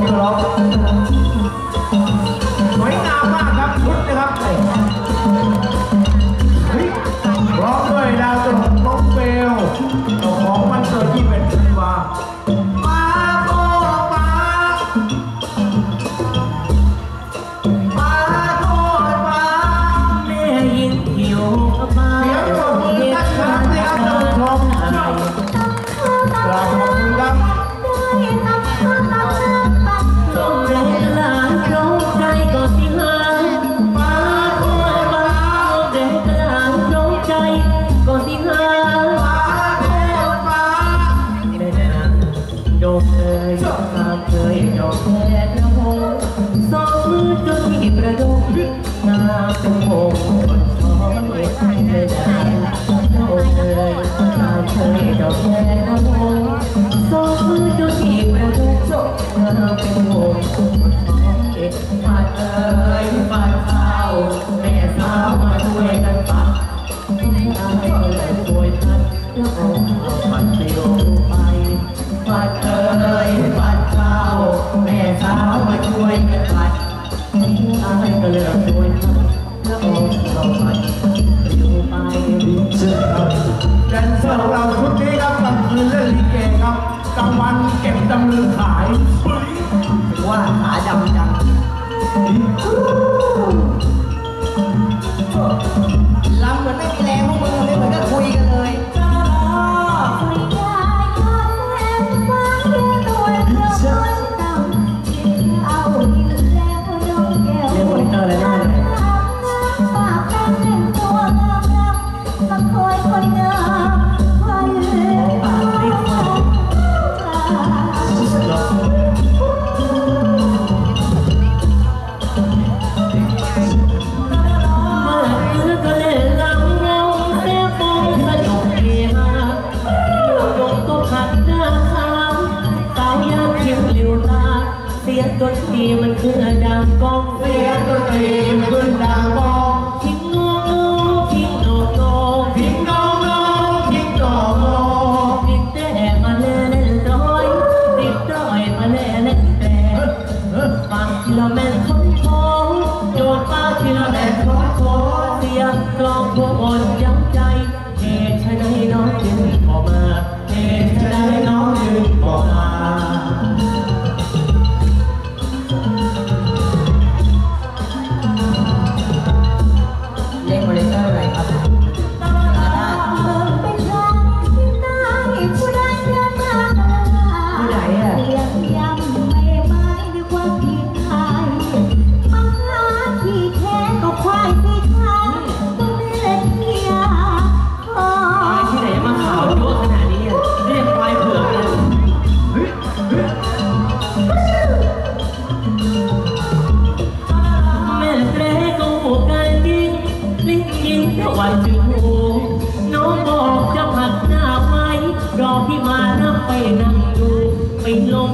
ที่เคารพสวยงามมากครับชุดนะครับพร้อมด้วยดาวตลกน้องเบลของวันเกิดที่เป็นธันวามาโบมามาโบมาแม่ยินหิวมาเสียงปรบมือดังๆนะครับ นางเป็นโงคนช้อนเอ็ดแม่นางดงเอ่ยตามเคยดอกแค่กระโหงสองมือจนมีประดงนางเป็นโงคนช้อนเอ็ดปัดเอ่ยปัดข้าแม่สาวมาช่วยกันปัดได้เลยป่วยทันแล้วเอาปัดเดียวไปปัดเอ่ยปัดข้าแม่สาวมาช่วยกันปัด ได้ก็เลิกป่วยทันแล้วเอาปัดเดียวไปแดนเซอร์ของเราชุดนี้ สียงดนตรีมันคือดังก้องเสียงดนตรีมันขึ้นดังบองทิ้งงงทิ้งโนโนทิ้งน้องน้ทิ้งน้องน้องติดแต่มาเล่นเล่นร้อยติดร้อยมาเล่นเล่แต่บางทีละแม่นท้องท้องโยนป้าทีละแม่นท้องท้องเสียงกลองโบนย้ำใจ วันจึงหูน้องบอกจะผักหน้าไว้รอพี่มานับไปนั่งดูไปลง